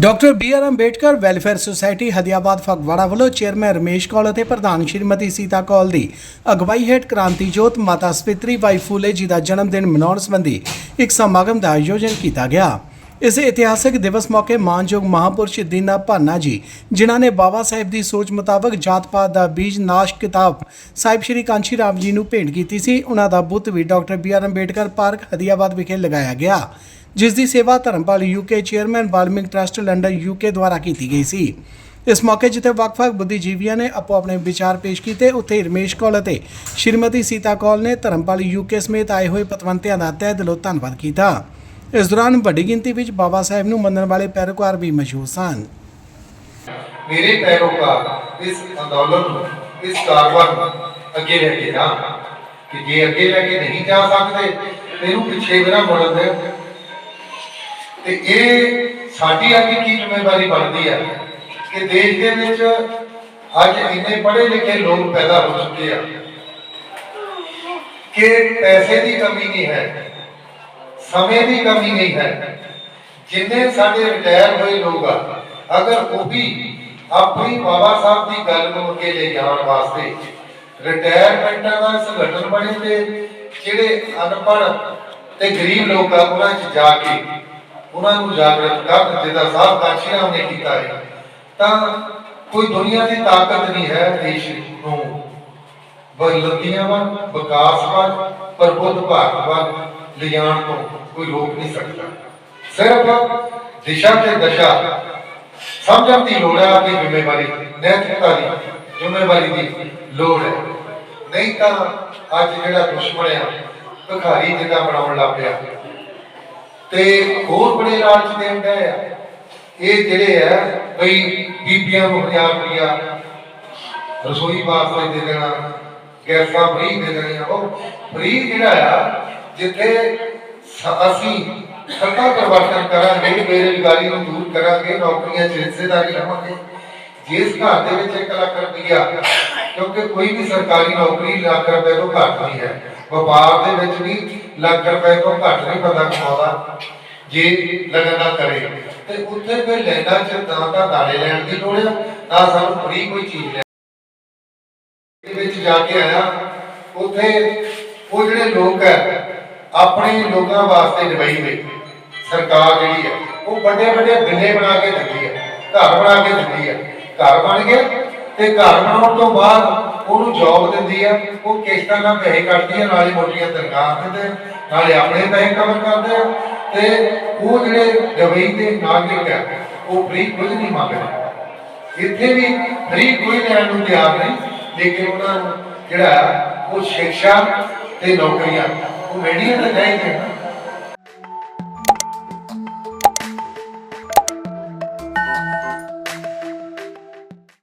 Doctor B R Ambedkar welfare society Hadiabad Phagwara ਵੱਲੋਂ chairman Ramesh call ਅਤੇ ਪ੍ਰਧਾਨ ਸ਼੍ਰੀਮਤੀ ਸੀਤਾ call ਦੀ ਅਗਵਾਈ ਹੇਠ ਕ੍ਰਾਂਤੀ ਜੋਤ ਮਾਤਾ ਸਪਿਤਰੀ ਬਾਈ ਫੂਲੇ ਜੀ ਦਾ ਜਨਮ ਦਿਨ ਮਨਾਉਣ ਸੰਬੰਧੀ ਇੱਕ ਸਮਾਗਮ ਦਾ ਆਯੋਜਨ ਕੀਤਾ ਗਿਆ। ਇਸ ਇਤਿਹਾਸਕ ਦਿਵਸ ਮੌਕੇ ਮਾਨਯੋਗ ਮਹਾਪੁਰਸ਼ ਦੀਨਾ ਭਾਨਾ ਜੀ, ਜਿਨ੍ਹਾਂ ਨੇ ਬਾਬਾ ਸਾਹਿਬ ਦੀ ਸੋਚ ਮੁਤਾਬਕ ਜਾਤ ਪਾਤ ਦਾ ਬੀਜ ਨਾਸ਼ ਕਿਤਾਬ ਸਾਹਿਬ ਸ਼੍ਰੀ ਕਾਂਚੀ ਰਾਮ ਜੀ ਨੂੰ ਭੇਂਟ ਕੀਤੀ ਸੀ। ਉਹਨਾਂ ਦਾ ਬੁੱਤ ਵੀ doctor B R Ambedkar park Hadiabad ਵਿਖੇ ਲਗਾਇਆ ਗਿਆ। ਜਿਸ ਦੀ ਸੇਵਾ Dharampal UK chairman Balmik trust London UK ਦੁਆਰਾ ਕੀਤੀ ਗਈ ਸੀ। ਇਸ ਮੌਕੇ ਜਿੱਥੇ ਵੱਖ-ਵੱਖ ਬੁੱਧੀਜੀਵੀਆਂ ਨੇ ਆਪੋ ਆਪਣੇ ਵਿਚਾਰ ਪੇਸ਼ ਕੀਤੇ, ਉੱਥੇ ਹੀ ਰਮੇਸ਼ ਕੌਲ ਅਤੇ ਸ਼੍ਰੀਮਤੀ ਸੀਤਾ ਕੌਲ ਨੇ ਧਰਮਪਾਲ ਯੂਕੇ ਸਮੇਤ ਆਏ ਹੋਏ ਪਤਵੰਤਿਆਂ ਦਾ ਤਹਿ ਦਿਲੋਂ ਧੰਨਵਾਦ ਕੀਤਾ। ਇਸ ਦੌਰਾਨ ਵੱਡੀ ਗਿਣਤੀ ਵਿੱਚ ਬਾਬਾ ਸਾਹਿਬ ਨੂੰ ਮੰਨਣ ਵਾਲੇ ਪੈਰੋਕਾਰ ਵੀ ਮੌਜੂਦ ਸਨ। ਮੇਰੇ ਪੈਰੋਕਾਰ ਇਸ ਅੰਦੋਲਨ ਨੂੰ, ਇਸ ਕਾਰਵਾਈ ਨੂੰ ਅੱਗੇ ਲੈ ਕੇ ਜਾਣ ਕਿ ਜੇ ਅੱਗੇ ਲੈ ਕੇ ਨਹੀਂ ਜਾ ਸਕਦੇ ਤੇ ਇਹਨੂੰ ਪਿੱਛੇ ਬਿਨਾ ਮੁੜਨ ਦੇ ਤੇ ਇਹ ਸਾਡੀ ਅੱਜ ਕੀ ਜ਼ਿੰਮੇਵਾਰੀ ਬਣਦੀ ਹੈ ਕਿ ਦੇਸ਼ ਦੇ ਵਿੱਚ ਅੱਜ ਇੰਨੇ ਪੜ੍ਹੇ ਲਿਖੇ ਲੋਕ ਪੈਦਾ ਹੋ ਚੁੱਕੇ ਆ ਕਿ ਪੈਸੇ ਦੀ ਕਮੀ ਨਹੀਂ ਹੈ, ਸਮੇਂ ਦੀ ਕਮੀ ਨਹੀਂ ਹੈ। ਜਿੰਨੇ ਸਾਡੇ ਰਿਟਾਇਰ ਹੋਏ ਲੋਕ ਆ, ਅਗਰ ਉਹ ਵੀ ਆਪਣੀ ਬਾਬਾ ਸਾਹਿਬ ਦੀ ਗੱਲ ਨੂੰ ਅੱਗੇ ਲੈ ਜਾਣ ਵਾਸਤੇ ਰਿਟਾਇਰਮੈਂਟਾਂ ਦਾ ਸੰਗਠਨ ਬਣੇ ਤੇ ਜਿਹੜੇ ਅਨਪੜ੍ਹ ਤੇ ਗਰੀਬ ਲੋਕ ਆ, ਉਹਨਾਂ 'ਚ ਜਾ ਕੇ ਉਹਨਾਂ ਨੂੰ ਜਾਗਰਤ ਕਰਨ ਜਿੱਦਾਂ ਸਾਹਿਬ ਕਾਸ਼ੀਰਾਮ ਨੇ ਕੀਤਾ ਹੈ ਤਾਂ ਕੋਈ ਦੁਨੀਆ ਦੀ ਤਾਕਤ ਨਹੀਂ ਹੈ ਦੇਸ਼ ਨੂੰ। ਬਲੰਦੀਆਂ ਵੱਲ ਵਿਕਾਸ ਵੱਲ ਪ੍ਰਬੁੱਧ ਭਾਰਤ ਵੱਲ ਲਿਜਾਣ ਤੋਂ ਕੋਈ ਰੋਕ ਨਹੀਂ ਸਕਦਾ। ਸਿਰਫ ਦਿਸ਼ਾ ਤੇ ਦਸ਼ਾ ਸਮਝਣ ਦੀ ਲੋੜ ਹੈ ਆਪਣੀ ਜ਼ਿੰਮੇਵਾਰੀ, ਨੈਤਿਕਤਾ ਦੀ ਜ਼ਿੰਮੇਵਾਰੀ ਦੀ ਲੋੜ ਹੈ। ਨਹੀਂ ਤਾਂ ਅੱਜ ਜਿਹੜਾ ਦੁਸ਼ਮਣ ਆ, ਭਿਖਾਰੀ ਜਿੱਦਾਂ ਬਣਾਉਣ ਲੱਗ ਪਿਆ। ਤੇ ਹੋਰ ਬੜੇ ਲਾਲਚ ਦੇਣ ਡਏ ਆ। ਇਹ ਜਿਹੜੇ ਆ, ਬਈ ਬੀਬੀਆਂ ਨੂੰ ਹਜ਼ਾਰ ਰੁਪਇਆ ਰਸੋਈ ਵਾਸਤੇ ਦੇ ਦੇਣਾ, ਗੈਸਾਂ ਫ੍ਰੀ ਦੇ ਦੇਣੀਆਂ, ਉਹ ਫ੍ਰੀ ਜਿਹੜਾ ਆ, ਜਿੱਥੇ ਅਸੀਂ ਸੱਤਾ ਪਰਿਵਰਤਨ ਕਰਾਂਗੇ, ਬੇਰੁਜ਼ਗਾਰੀ ਨੂੰ ਦੂਰ ਕਰਾਂਗੇ, ਨੌਕਰੀਆਂ 'ਚ ਹਿੱਸੇਦਾਰੀ ਲਵਾਂਗੇ। ਜਿਸ ਘਰ ਦੇ ਵਿੱਚ 1 ਲੱਖ ਰੁਪਈਆ, ਕਿਉਂਕਿ ਕੋਈ ਵੀ ਸਰਕਾਰੀ ਨੌਕਰੀ ਲੱਖ ਰੁਪਏ ਤੋਂ ਘੱਟ ਨਹੀਂ ਹੈ। ਵਪਾਰ ਦੇ ਵਿੱਚ ਵੀ ਲੱਖ ਰੁਪਏ ਤੋਂ ਘੱਟ ਨਹੀਂ ਬੰਦਾ ਕਮਾਉਂਦਾ, ਜੇ ਲਗਨ ਕਰੇ। ਤੇ ਉੱਥੇ ਕੋਈ ਲੈਣਾ ਚ ਤਾਂ ਦਾਣੇ ਲੈਣ ਦੀ ਲੋੜ ਹੈ ਨਾ ਸਾਨੂੰ ਫ੍ਰੀ ਕੋਈ ਚੀਜ਼ ਲੈ ਦੇ ਵਿੱਚ ਜਾ ਕੇ ਆਇਆ, ਉੱਥੇ ਉਹ ਜਿਹੜੇ ਲੋਕ ਹੈ ਆਪਣੇ ਲੋਕਾਂ ਵਾਸਤੇ ਦੁਬਈ ਵਿੱਚ ਸਰਕਾਰ ਜਿਹੜੀ ਹੈ ਉਹ ਵੱਡੇ ਵੱਡੇ ਬਿੱਲੇ ਬਣਾ ਕੇ ਦਿੰਦੀ ਹੈ ਘਰ ਬਣਾ ਕੇ ਦਿੰਦੀ ਹੈ ਘਰ ਬਣ ਗਏ ਤੇ ਘਰ ਬਣਾਉਣ ਤੋਂ ਬਾਅਦ ਉਹਨੂੰ ਜੌਬ ਦਿੰਦੀ ਹੈ ਉਹ ਕਿਸ਼ਤਾਂ ਨਾਲ ਪੈਸੇ ਕੱਢਦੀ ਹੈ ਨਾਲੇ ਮੋਟੀਆਂ ਤਨਖਾਹਾਂ ਦਿੰਦੇ ਨਾਲੇ ਆਪਣੇ ਪੈਸੇ ਕਵਰ ਕਰਦੇ ਆ ਤੇ ਉਹ ਜਿਹੜੇ ਦੁਬਈ ਦੇ ਨਾਗਰਿਕ ਹੈ ਉਹ ਫ੍ਰੀ ਕੁਝ ਨਹੀਂ ਮੰਗਦੇ। ਇੱਥੇ ਵੀ ਫ੍ਰੀ ਕੋਈ ਲੈਣ ਨੂੰ ਤਿਆਰ ਨਹੀਂ, ਲੇਕਿਨ ਉਹਨਾਂ ਨੂੰ ਜਿਹੜਾ ਉਹ ਸਿੱਖਿਆ ਤੇ ਨੌਕਰੀਆਂ, ਉਹ ਮਿਲਣੀਆਂ ਤਾਂ ਚਾਹੀਦੀਆਂ।